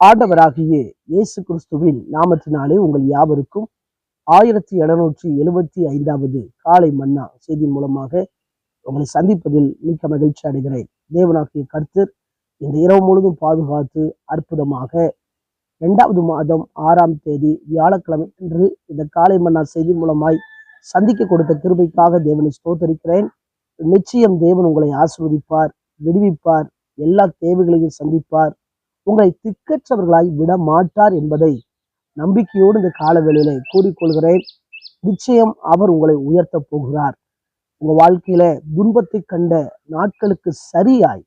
ஆண்டவராகிய இயேசு கிறிஸ்துவின் நாமத்தினாலே உங்கள் யாவருக்கும் ஆயிரத்தி எழுநூற்றி எழுபத்தி ஐந்தாவது காலை மன்னா செய்தி மூலமாக உங்களை சந்திப்பதில் மிக்க மகிழ்ச்சி அடைகிறேன். தேவனாகிய கர்த்தர் இந்த இரவு முழுதும் பாதுகாத்து அற்புதமாக இரண்டாவது மாதம் ஆறாம் தேதி வியாழக்கிழமை அன்று இந்த காலை மன்னா செய்தி மூலமாய் சந்திக்க கொடுத்த கிருபைக்காக தேவனை ஸ்தோத்தரிக்கிறேன். நிச்சயம் தேவன் உங்களை ஆசிர்வதிப்பார் விடுவிப்பார் எல்லா தேவைகளையும் சந்திப்பார். உங்களை திக்கற்றவர்களாய் விட மாட்டார் என்பதை நம்பிக்கையோடு இந்த காலவேளையிலே கூறிக்கொள்கிறேன். நிச்சயம் அவர் உங்களை உயர்த்த போகிறார். உங்க வாழ்க்கையில துன்பத்தை கண்ட நாட்களுக்கு சரியாய்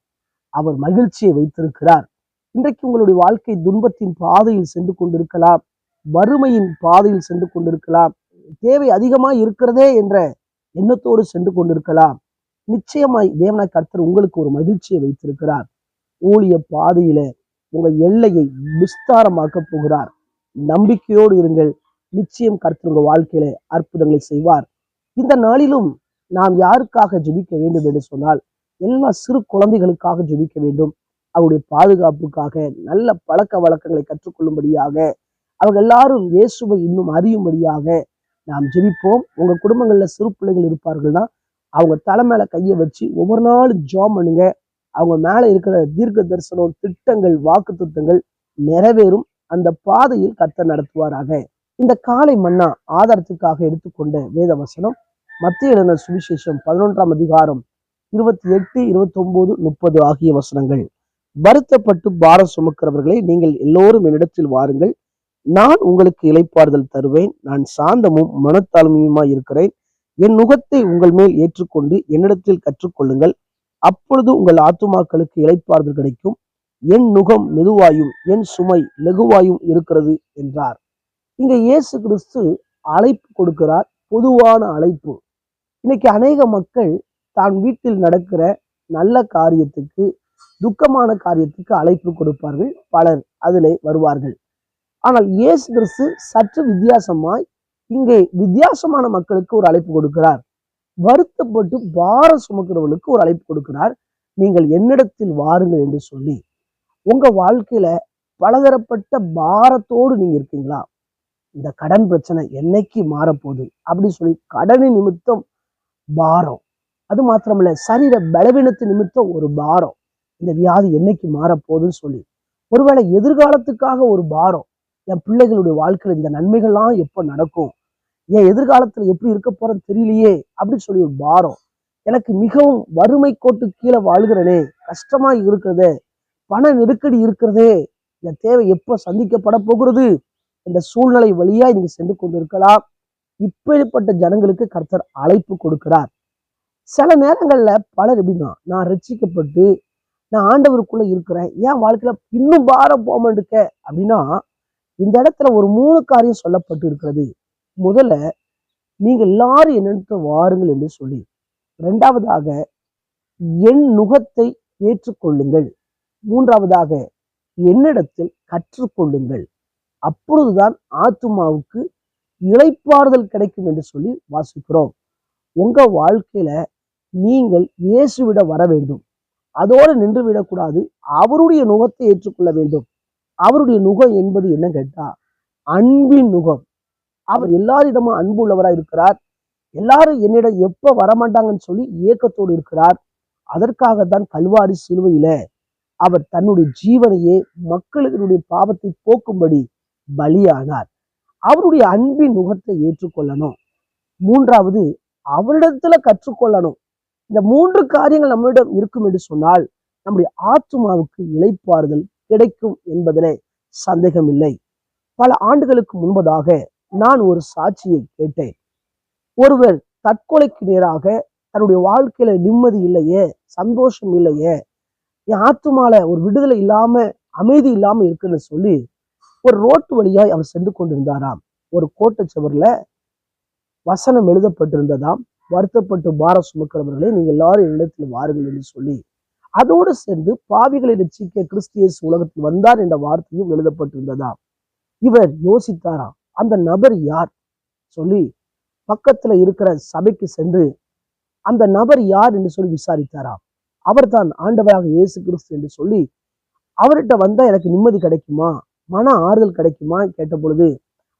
அவர் மகிழ்ச்சியை வைத்திருக்கிறார். இன்றைக்கு உங்களுடைய வாழ்க்கை துன்பத்தின் பாதையில் சென்று கொண்டிருக்கலாம். வறுமையின் பாதையில் சென்று கொண்டிருக்கலாம். தேவை அதிகமாக இருக்கிறதே என்ற எண்ணத்தோடு சென்று கொண்டிருக்கலாம். நிச்சயமாய் தேவனாய் கர்த்தர் உங்களுக்கு ஒரு மகிழ்ச்சியை வைத்திருக்கிறார். ஊழிய பாதையில உங்கள் எல்லையை விஸ்தாரமாக்க போகிறார். நம்பிக்கையோடு இருங்கள். நிச்சயம் கர்த்தர் உங்கள் வாழ்க்கையில அற்புதங்களை செய்வார். இந்த நாளிலும் நாம் யாருக்காக ஜெபிக்க வேண்டும் என்று சொன்னால் எல்லா சிறு குழந்தைகளுக்காக ஜெபிக்க வேண்டும். அவருடைய பாதுகாப்புக்காக நல்ல பழக்க வழக்கங்களை கற்றுக்கொள்ளும்படியாக அவங்க எல்லாரும் இயேசுவை இன்னும் அறியும்படியாக நாம் ஜெபிப்போம். உங்க குடும்பங்கள்ல சிறு பிள்ளைகள் இருப்பார்கள்னா அவங்க தலை மேல கையை வச்சு ஒவ்வொரு நாளும் ஜாம் பண்ணுங்க. அவங்க மேலே இருக்கிற தீர்க்க தரிசனம் திட்டங்கள் வாக்கு திட்டங்கள் நிறைவேறும். அந்த பாதையில் கர்த்தர் நடத்துவாராக. இந்த காலை மன்னா ஆதாரத்துக்காக எடுத்துக்கொண்ட வேத வசனம் மத்திய இளைஞர் சுவிசேஷம் பதினொன்றாம் அதிகாரம் இருபத்தி எட்டு இருபத்தி ஒன்பது முப்பது ஆகிய வசனங்கள். வருத்தப்பட்டு பாரம் சுமக்கிறவர்களை நீங்கள் எல்லோரும் என்னிடத்தில் வாருங்கள். நான் உங்களுக்கு இளைப்பாறுதல் தருவேன். நான் சாந்தமும் மனத்தாழ்மையுமாய் இருக்கிறேன். என் நுகத்தை உங்கள் மேல் ஏற்றுக்கொண்டு என்னிடத்தில் கற்றுக்கொள்ளுங்கள். அப்பொழுது உங்கள் ஆத்துமாக்களுக்கு இளைப்பாறுதல் கிடைக்கும். என் நுகம் மெதுவாயும் என் சுமை லகுவாயும் இருக்கிறது என்றார். இங்க இயேசு கிறிஸ்து அழைப்பு கொடுக்கிறார். பொதுவான அழைப்பு. இன்னைக்கு அநேக மக்கள் தான் வீட்டில் நடக்கிற நல்ல காரியத்துக்கு துக்கமான காரியத்துக்கு அழைப்பு கொடுப்பார்கள். பலர் அதிலே வருவார்கள். ஆனால் இயேசு கிறிஸ்து சற்று வித்தியாசமாய் இங்கே வித்தியாசமான மக்களுக்கு ஒரு அழைப்பு கொடுக்கிறார். வருத்தப்பட்டு பாரம் சுமக்கிறவர்களுக்கு ஒரு அழைப்பு கொடுக்கிறார். நீங்கள் என்னிடத்தில் வாருங்கள் என்று சொல்லி உங்க வாழ்க்கையில பலதரப்பட்ட பாரத்தோடு நீங்க இருக்கீங்களா? இந்த கடன் பிரச்சனை என்னைக்கு மாறப்போகுது? அப்படின்னு சொல்லி கடனின் நிமித்தம் பாரம். அது மாத்திரமல்ல சரீர பலவீனத்து நிமித்தம் ஒரு பாரம். இந்த வியாதி என்னைக்கு மாறப்போகுதுன்னு சொல்லி ஒருவேளை எதிர்காலத்துக்காக ஒரு பாரம். என் பிள்ளைகளுடைய வாழ்க்கையில் இந்த நன்மைகள்லாம் எப்போ நடக்கும்? என் எதிர்காலத்துல எப்படி இருக்க போறேன்னு தெரியலையே அப்படின்னு சொல்லி ஒரு பாரம். எனக்கு மிகவும் வறுமை கோட்டு கீழே வாழ்கிறனே கஷ்டமா இருக்கிறதே பண நெருக்கடி இருக்கிறதே இந்த தேவை எப்போ சந்திக்கப்பட போகிறது என்ற சூழ்நிலை வழியா நீங்க சென்று கொண்டிருக்கலாம். இப்படிப்பட்ட ஜனங்களுக்கு கர்த்தர் அழைப்பு கொடுக்கிறார். சில நேரங்கள்ல பலர் எப்படின்னா நான் ரட்சிக்கப்பட்டு நான் ஆண்டவருக்குள்ள இருக்கிறேன் ஏன் வாழ்க்கையில இன்னும் பாரம் போக அப்படின்னா இந்த இடத்துல ஒரு மூணு காரியம் சொல்லப்பட்டு இருக்கிறது முதல்ல நீங்கள் எல்லாரும் என்னென்று வாருங்கள் என்று சொல்லி இரண்டாவதாக என் நுகத்தை ஏற்றுக்கொள்ளுங்கள். மூன்றாவதாக என்னிடத்தில் கற்றுக்கொள்ளுங்கள். அப்பொழுதுதான் ஆத்துமாவுக்கு இழைப்பாறுதல் கிடைக்கும் என்று சொல்லி வாசிக்கிறோம். உங்க வாழ்க்கையில நீங்கள் இயேசுவிட வர வேண்டும். அதோடு நின்று விடக்கூடாது. அவருடைய நுகத்தை ஏற்றுக்கொள்ள வேண்டும். அவருடைய நுகம் என்பது என்ன கேட்டா அன்பின் நுகம். அவர் எல்லாரிடமும் அன்பு உள்ளவராய் இருக்கிறார். எல்லாரும் என்னிடம் எப்ப வரமாட்டாங்கன்னு சொல்லி ஏக்கத்தோடு இருக்கிறார். அதற்காகத்தான் கல்வாரி சிலுவையில அவர் தன்னுடைய ஜீவனையே மக்களுடைய பாவத்தை போக்கும்படி பலியானார். அவருடைய அன்பின் முகத்தை ஏற்றுக்கொள்ளணும். மூன்றாவது அவரிடத்துல கற்றுக்கொள்ளணும். இந்த மூன்று காரியங்கள் நம்மிடம் இருக்கும் என்று சொன்னால் நம்முடைய ஆத்மாவுக்கு இழைப்பாறுதல் கிடைக்கும் என்பதிலே சந்தேகம் இல்லை பல ஆண்டுகளுக்கு முன்பதாக நான் ஒரு சாட்சியை கேட்டேன். ஒருவர் தற்கொலைக்கு நேராக தன்னுடைய வாழ்க்கையில நிம்மதி இல்லையே சந்தோஷம் இல்லையே என் ஆத்துமால ஒரு விடுதலை இல்லாம அமைதி இல்லாம இருக்குன்னு சொல்லி ஒரு ரோட்டு வழியாய் அவர் சென்று கொண்டிருந்தாராம். ஒரு கோட்டை சுவர்ல வசனம் எழுதப்பட்டிருந்ததாம். வருத்தப்பட்டு பாரம் சுமக்கிறவர்களே நீங்க எல்லாரும் இடத்தில் வாருங்கள் என்று சொல்லி அதோடு சேர்ந்து பாவிகளை ரசிக்க கிறிஸ்தியஸ் உலகத்தில் வந்தார் என்ற வார்த்தையும் எழுதப்பட்டிருந்ததாம். இவர் யோசித்தாராம் அந்த நபர் யார்? சொல்லி பக்கத்துல இருக்கிற சபைக்கு சென்று அந்த நபர் யார் என்று சொல்லி விசாரித்தாராம். அவர்தான் ஆண்டவராக இயேசு கிறிஸ்து என்று சொல்லி அவர்கிட்ட வந்தா எனக்கு நிம்மதி கிடைக்குமா? மன ஆறுதல் கிடைக்குமா? கேட்ட பொழுது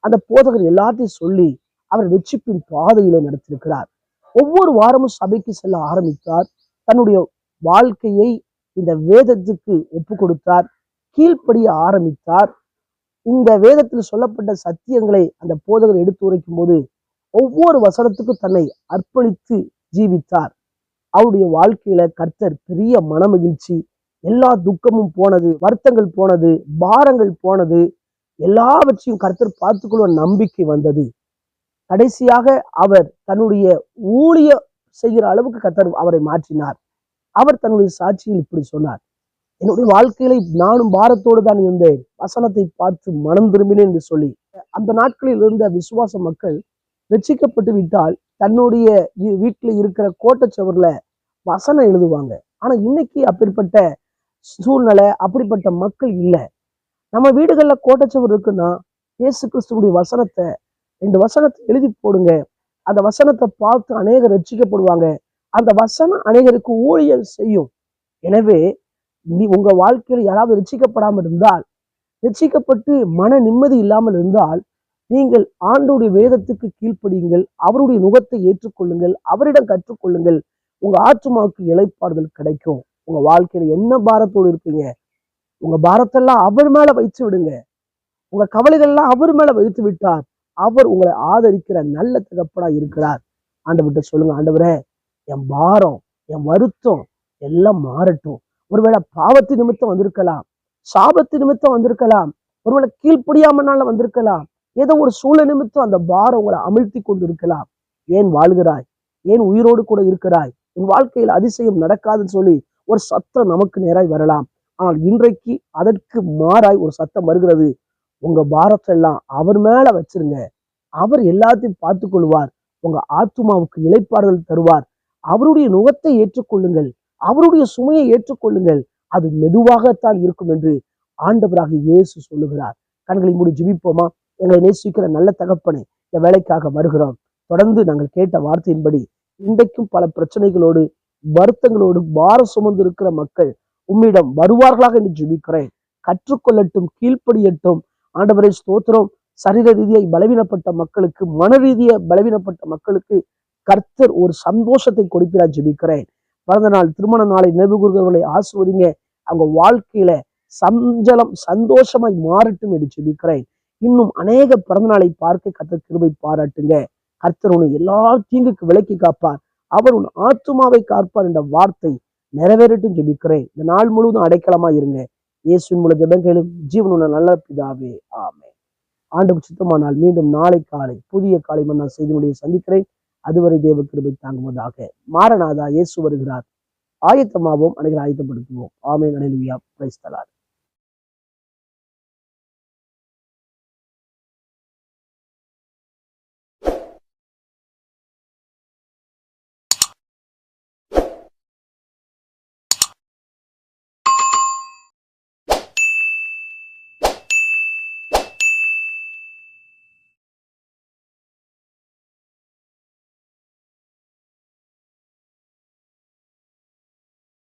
அந்த போதகர் எல்லாத்தையும் சொல்லி அவர் வெற்றிப்பின் பாதையில நடத்திருக்கிறார். ஒவ்வொரு வாரமும் சபைக்கு செல்ல ஆரம்பித்தார். தன்னுடைய வாழ்க்கையை இந்த வேதத்துக்கு ஒப்பு கொடுத்தார் கீழ்ப்படிய ஆரம்பித்தார். இந்த வேதத்தில் சொல்லப்பட்ட சத்தியங்களை அந்த போதகர் எடுத்து உரைக்கும் போது ஒவ்வொரு வசனத்துக்கும் தன்னை அர்ப்பணித்து ஜீவித்தார். அவருடைய வாழ்க்கையில கர்த்தர் பெரிய மனமகிழ்ச்சி எல்லா துக்கமும் போனது வருத்தங்கள் போனது பாரங்கள் போனது எல்லாவற்றையும் கர்த்தர் பார்த்துக்கொள்ள நம்பிக்கை வந்தது. கடைசியாக அவர் தன்னுடைய ஊழிய செய்கிற அளவுக்கு கர்த்தர் அவரை மாற்றினார். அவர் தன்னுடைய சாட்சியில் இப்படி சொன்னார். என்னுடைய வாழ்க்கையில நானும் பாரத்தோடு தான் இருந்தேன். வசனத்தை பார்த்து மனம் திரும்பினேன் என்று சொல்லி. அந்த நாட்களில் இருந்த விசுவாச மக்கள் ரட்சிக்கப்பட்டு விட்டால் தன்னுடைய வீட்டில் இருக்கிற கோட்டச்சவரில் வசனம் எழுதுவாங்க. ஆனால் இன்னைக்கு அப்படிப்பட்ட சூழ்நிலை அப்படிப்பட்ட மக்கள் இல்லை. நம்ம வீடுகளில் கோட்டச்சவர் இருக்குன்னா இயேசு கிறிஸ்துவனுடைய வசனத்தை ரெண்டு வசனத்தை எழுதி போடுங்க. அந்த வசனத்தை பார்த்து அநேகர் ரட்சிக்கப்படுவாங்க. அந்த வசனம் அநேகருக்கு ஊழியர் செய்யும். எனவே நீ உங்க வாழ்க்கையில் யாராவது ரட்சிக்கப்படாமல் இருந்தால் ரட்சிக்கப்பட்டு மன நிம்மதி இல்லாமல் இருந்தால் நீங்கள் ஆண்டோடைய வேதத்துக்கு கீழ்ப்படியுங்கள் அவருடைய நுகத்தை ஏற்றுக்கொள்ளுங்கள் அவரிடம் கற்றுக்கொள்ளுங்கள். உங்க ஆற்றுமாவுக்கு இழைப்பாடுதல் கிடைக்கும். உங்க வாழ்க்கையில என்ன பாரத்தோடு இருக்கீங்க உங்க பாரத்தெல்லாம் அவர் மேல வைத்து விடுங்க. உங்க கவலைகள்லாம் அவர் மேல வைத்து விட்டார். அவர் உங்களை ஆதரிக்கிற நல்ல தகப்பனா இருக்கிறார். ஆண்டவர்கிட்ட சொல்லுங்க ஆண்டவரே என் பாரம் என் வருத்தம் எல்லாம் மாறட்டும். ஒருவேளை பாவத்து நிமித்தம் வந்திருக்கலாம் சாபத்து நிமித்தம் வந்திருக்கலாம் ஒருவேளை கீழ்ப்படியாமனால வந்திருக்கலாம் ஏதோ ஒரு சூழ நிமித்தம் அந்த பாரம் உங்களை அமிழ்த்தி கொண்டு இருக்கலாம் ஏன் வாழ்கிறாய்? ஏன் உயிரோடு கூட இருக்கிறாய்? உன் வாழ்க்கையில் அதிசயம் நடக்காதுன்னு சொல்லி ஒரு சத்தம் நமக்கு நேராய் வரலாம். ஆனால் இன்றைக்கு அதற்கு மாறாய் ஒரு சத்தம் வருகிறது. உங்க பாரத்தை எல்லாம் அவர் மேல வச்சிருங்க. அவர் எல்லாத்தையும் பார்த்து கொள்வார். உங்க ஆத்துமாவுக்கு இளைப்பாறுதல் தருவார். அவருடைய நுகத்தை ஏற்றுக்கொள்ளுங்கள். அவருடைய சுமையை ஏற்றுக்கொள்ளுங்கள். அது மெதுவாகத்தான் இருக்கும் என்று ஆண்டவராக இயேசு சொல்லுகிறார். கண்களை மூடி ஜிபிப்போமா? எங்களை நேசிக்கிற நல்ல தகப்பனை இந்த வேலைக்காக வருகிறோம். தொடர்ந்து நாங்கள் கேட்ட வார்த்தையின்படி இன்றைக்கும் பல பிரச்சனைகளோடு வருத்தங்களோடு பாரம் சுமந்து இருக்கிற மக்கள் உம்மிடம் வருவார்களாக என்று ஜிபிக்கிறேன். கற்றுக்கொள்ளட்டும் கீழ்ப்படியட்டும். ஆண்டவரை ஸ்தோத்திரம். சரீர ரீதியாய் பலவீனப்பட்ட மக்களுக்கு மன ரீதியாக பலவீனப்பட்ட மக்களுக்கு கர்த்தர் ஒரு சந்தோஷத்தை கொடுப்பினா ஜெபிக்கிறேன். பிறந்த நாள் திருமண நாளை நினைவுகூர்கிறவர்களை ஆசுவதிங்க அவங்க வாழ்க்கையில சஞ்சலம் சந்தோஷமாய் மாறட்டும் என்று சொல்லிக்கிறேன் இன்னும் அநேக பிறந்த நாளை பார்க்க கத்த கிருபை பாராட்டுங்க. கர்த்தர் உன்னை எல்லா தீங்குக்கு விலக்கி காப்பார். அவர் உன் ஆத்துமாவை காப்பார் என்ற வார்த்தை நிறைவேறட்டும் ஜெபிக்கிறேன். இந்த நாள் முழுவதும் அடைக்கலமா இருங்க. இயேசுவின் மூலம் ஜெபங்களும் ஜீவனுள்ள நல்ல பிதாவே. ஆமே ஆண்டுக்கு சித்தமானால் மீண்டும் நாளை காலை புதிய காலை மன்னா செய்தினுடைய சந்திக்கிறேன். அதுவரை தேவ கிருபை தாங்குவதாக மாரநாதா இயேசு வருகிறார். ஆயத்தமாவோம் அனைவரும் ஆயத்தப்படுத்துவோம். ஆமே நடைலுவியா பிரைஸ்தலார்